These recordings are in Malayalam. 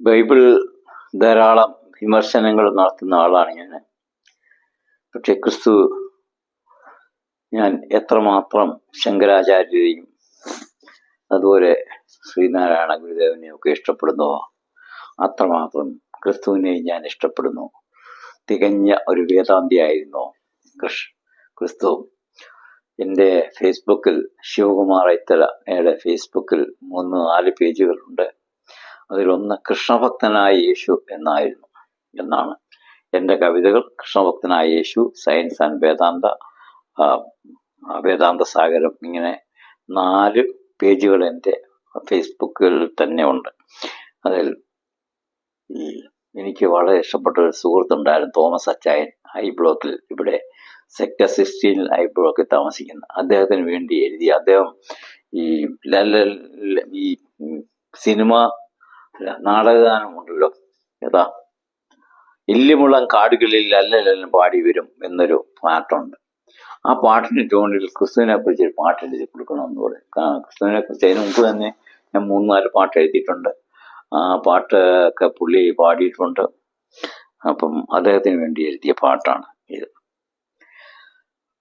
ബൈബിൾ ധാരാളം വിമർശനങ്ങൾ നടത്തുന്ന ആളാണ് ഞാൻ. പക്ഷെ ക്രിസ്തു ഞാൻ എത്രമാത്രം ശങ്കരാചാര്യരെയും അതുപോലെ ശ്രീനാരായണ ഗുരുദേവനെയും ഒക്കെ ഇഷ്ടപ്പെടുന്നുവോ അത്രമാത്രം ക്രിസ്തുവിനെയും ഞാൻ ഇഷ്ടപ്പെടുന്നു. തികഞ്ഞ ഒരു വേദാന്തിയായിരുന്നു കൃഷ് ക്രിസ്തു. എന്റെ ഫേസ്ബുക്കിൽ ശിവകുമാർ ഐത്തലയുടെ ഫേസ്ബുക്കിൽ മൂന്ന് നാല് പേജുകളുണ്ട് അതിലൊന്ന് കൃഷ്ണഭക്തനായ യേശു എന്നായിരുന്നു എന്നാണ്. എന്റെ കവിതകൾ കൃഷ്ണഭക്തനായ യേശു സയൻസ് ആൻഡ് വേദാന്ത വേദാന്ത സാഗരം ഇങ്ങനെ നാല് പേജുകൾ എന്റെ ഫേസ്ബുക്കിൽ തന്നെ ഉണ്ട്. അതിൽ എനിക്ക് വളരെ ഇഷ്ടപ്പെട്ട ഒരു സുഹൃത്തുണ്ടായിരുന്നു തോമസ് അച്ചായൻ ഐ ബ്ലോക്കിൽ ഇവിടെ സെക്ടർ സിക്സ്റ്റീനിൽ ഐ ബ്ലോക്കിൽ താമസിക്കുന്ന. അദ്ദേഹത്തിന് വേണ്ടി എഴുതി അദ്ദേഹം ഈ ലല്ല ഈ സിനിമ നാടകഗാനമുണ്ടല്ലോ. ഏതാ? ഇല്ലിമുളം കാടുകളിൽ അല്ലല്ലും പാടി വരും എന്നൊരു പാട്ടുണ്ട്. ആ പാട്ടിന് ട്യൂണിൽ ക്രിസ്തുവിനെ കുറിച്ച് ഒരു പാട്ട് എഴുതി കൊടുക്കണമെന്ന് പറയും ക്രിസ്തുവിനെ കുറിച്ച് അതിന് മുമ്പ് തന്നെ ഞാൻ മൂന്ന് നാല് പാട്ട് എഴുതിയിട്ടുണ്ട്. ആ പാട്ട് ഒക്കെ പുള്ളി പാടിയിട്ടുണ്ട്. അപ്പം അദ്ദേഹത്തിന് വേണ്ടി എഴുതിയ പാട്ടാണ് ഇത്.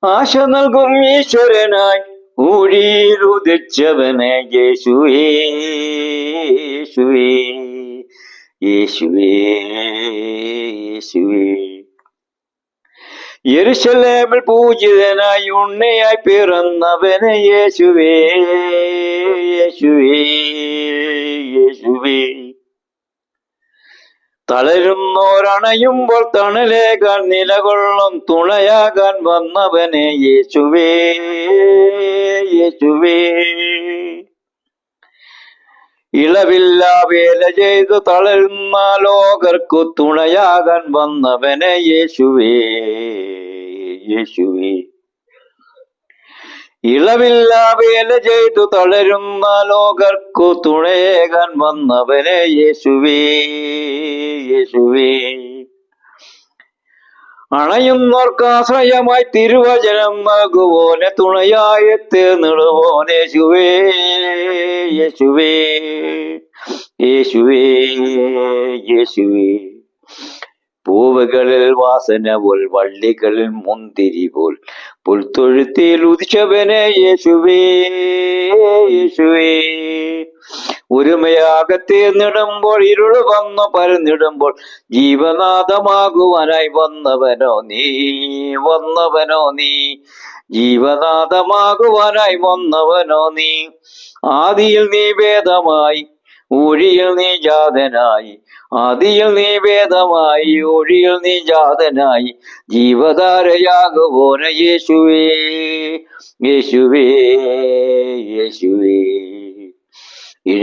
ആശ നൽകും ഈശ്വരനായി ഊഴിയിൽ ഉദിച്ചവനെ യേശുവേ യേശുവേ യേശുവേ യേശുവേ. യെരുശലേമിൽ പൂജിതനായി ഉണ്ണിയായി പിറന്നവനെ യേശുവേ യേശുവേ യേശുവേ. തളരുന്നോരണയുമ്പോൾ തണലേകാൻ നിലകൊള്ളും തുണയാകാൻ വന്നവനെ യേശുവേ യേശുവേ. ഇളവില്ല വേല ചെയ്തു തളരുന്ന ലോകർക്കു തുണയാകാൻ വന്നവനെ യേശുവേ യേശുവേ. ഇളവില്ല വേല ചെയ്തു തളരുന്ന ലോകർക്കു തുണയേകാൻ വന്നവനെ യേശുവേ. യേശുവേ. അണയുന്നോർക്ക് ആശ്രയമായി തിരുവചനം നൽകുവോനെ തുണയായി തീർന്നിടുവോൻ യേശുവേ യേശുവേ യേശുവേ യേശുവേ. പൂവുകളിൽ വാസന പോൽ വള്ളികളിൽ മുന്തിരി പോൽ പുൽത്തൊഴുത്തിൽ ഉദിച്ചവനെ യേശുവേ യേശുവേ. ഒരുമയാകത്തീർന്നിടുമ്പോൾ ഇരുൾ വന്നു പരന്നിടുമ്പോൾ ജീവനാഥമാകുവാനായി വന്നവനോ നീ വന്നവനോ നീ ജീവനാഥമാകുവാനായി വന്നവനോ നീ. ആദിയിൽ നീ വേദമായി ഊഴിയിൽ നീ ജാതനായി. ആദിയിൽ നീ വേദമായി ഒഴിയിൽ നീ ജാതനായി. ജീവധാരയാകുവോന യേശുവേ യേശുവേ യേശുവേ.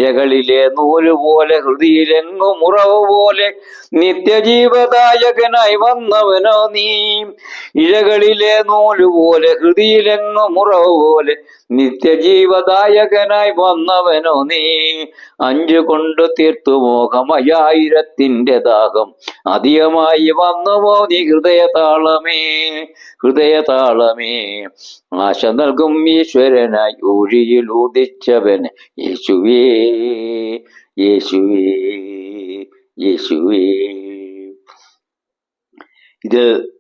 ഇഴകളിലെ നൂലുപോലെ ഹൃദിയിലെങ്ങും ഉറവ് പോലെ നിത്യജീവദായകനായി വന്നവനോ നീ. ഇഴകളിലെ നൂലുപോലെ ഹൃദിയിലെങ്ങും ഉറവ് പോലെ നിത്യജീവദായകനായി വന്നവനോ നീ. അഞ്ചു കൊണ്ട് തീർത്തു മോഹമയായിരത്തിന്റെ ദാഹം. അധികമായി വന്നുവോ നീ ഹൃദയതാളമേ ഹൃദയതാളമേ. ആശ നൽകും ഈശ്വരനായി ഊഴിയിൽ ഉദിച്ചവൻ യേശുവേ യേശുവേ യേശുവേ. ഇത്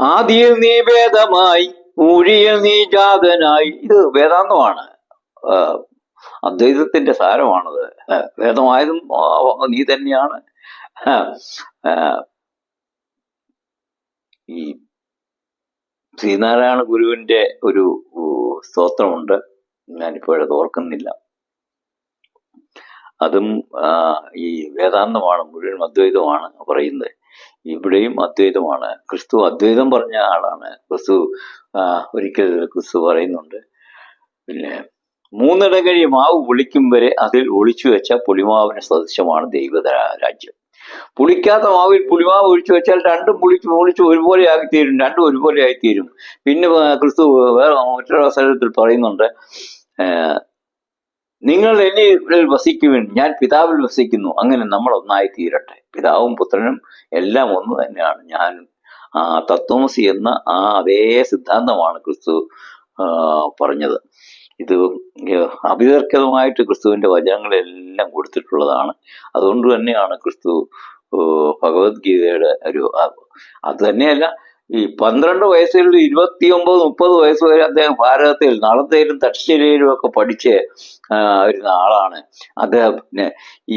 ആദിയിൽ നീ വേദമായി ഊഴിയിൽ നീ ജാതനായി ഇത് വേദാന്തമാണ്. അദ്വൈതത്തിന്റെ സാരമാണത്. വേദമായതും നീ തന്നെയാണ്. ഈ ശ്രീനാരായണ ഗുരുവിന്റെ ഒരു സ്തോത്രമുണ്ട്. ഞാനിപ്പോഴത് ഓർക്കുന്നില്ല. അതും ഈ വേദാന്തമാണ് മുഴുവൻ അദ്വൈതമാണ് പറയുന്നത്. ഇവിടെയും അദ്വൈതമാണ്. ക്രിസ്തു അദ്വൈതം പറഞ്ഞ ആളാണ്. ക്രിസ്തു ഒരിക്കൽ ക്രിസ്തു പറയുന്നുണ്ട്. പിന്നെ മൂന്നിടകഴി മാവ് പുളിക്കും വരെ അതിൽ ഒളിച്ചു വെച്ച പുളിമാവിന് സദൃശമാണ് ദൈവ രാജ്യം. പുളിക്കാത്ത മാവിൽ പുളിമാവ് ഒഴിച്ചു വെച്ചാൽ രണ്ടും പുളിച്ച് പൊളിച്ച് ഒരുപോലെ ആയിത്തീരും രണ്ടും ഒരുപോലെ ആയിത്തീരും. പിന്നെ ക്രിസ്തു വേറെ മറ്റൊരു അവസരത്തിൽ പറയുന്നുണ്ട് നിങ്ങൾ എന്നെ വസിക്കുവിൻ ഞാൻ പിതാവിൽ വസിക്കുന്നു. അങ്ങനെ നമ്മൾ ഒന്നായി തീരട്ടെ പിതാവും പുത്രനും എല്ലാം ഒന്ന് തന്നെയാണ്. ഞാനും ആ തത്വമസി എന്ന ആ അതേ സിദ്ധാന്തമാണ് ക്രിസ്തു പറഞ്ഞത്. ഇത് അഭിതർക്കതമായിട്ട് ക്രിസ്തുവിന്റെ വചനങ്ങളെല്ലാം കൊടുത്തിട്ടുള്ളതാണ്. അതുകൊണ്ട് തന്നെയാണ് ക്രിസ്തു ഭഗവത്ഗീതയുടെ ഒരു അത് തന്നെയല്ല ഈ പന്ത്രണ്ട് വയസ്സിൽ ഇരുപത്തിയൊമ്പത് മുപ്പത് വയസ്സ് വരെ അദ്ദേഹം ഭാരതത്തിൽ നളന്തയിലും തക്ഷശിലയിലും ഒക്കെ പഠിച്ച് വരുന്ന ആളാണ്. അദ്ദേഹം പിന്നെ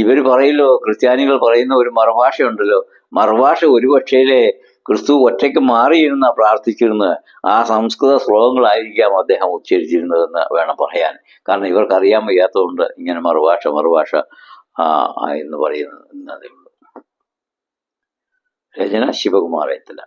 ഇവർ പറയല്ലോ ക്രിസ്ത്യാനികൾ പറയുന്ന ഒരു മറുഭാഷയുണ്ടല്ലോ മറുഭാഷ ഒരു പക്ഷേലേ ക്രിസ്തു ഒറ്റയ്ക്ക് മാറിയിരുന്ന പ്രാർത്ഥിച്ചിരുന്നത് ആ സംസ്കൃത ശ്ലോകങ്ങളായിരിക്കാം അദ്ദേഹം ഉച്ചരിച്ചിരുന്നതെന്ന് വേണം പറയാൻ. കാരണം ഇവർക്ക് അറിയാൻ വയ്യാത്തതുകൊണ്ട് ഇങ്ങനെ മറുഭാഷ മറുഭാഷ എന്ന് പറയുന്നതേ ഉള്ളൂ. രചന ശിവകുമാർ ഏത്തല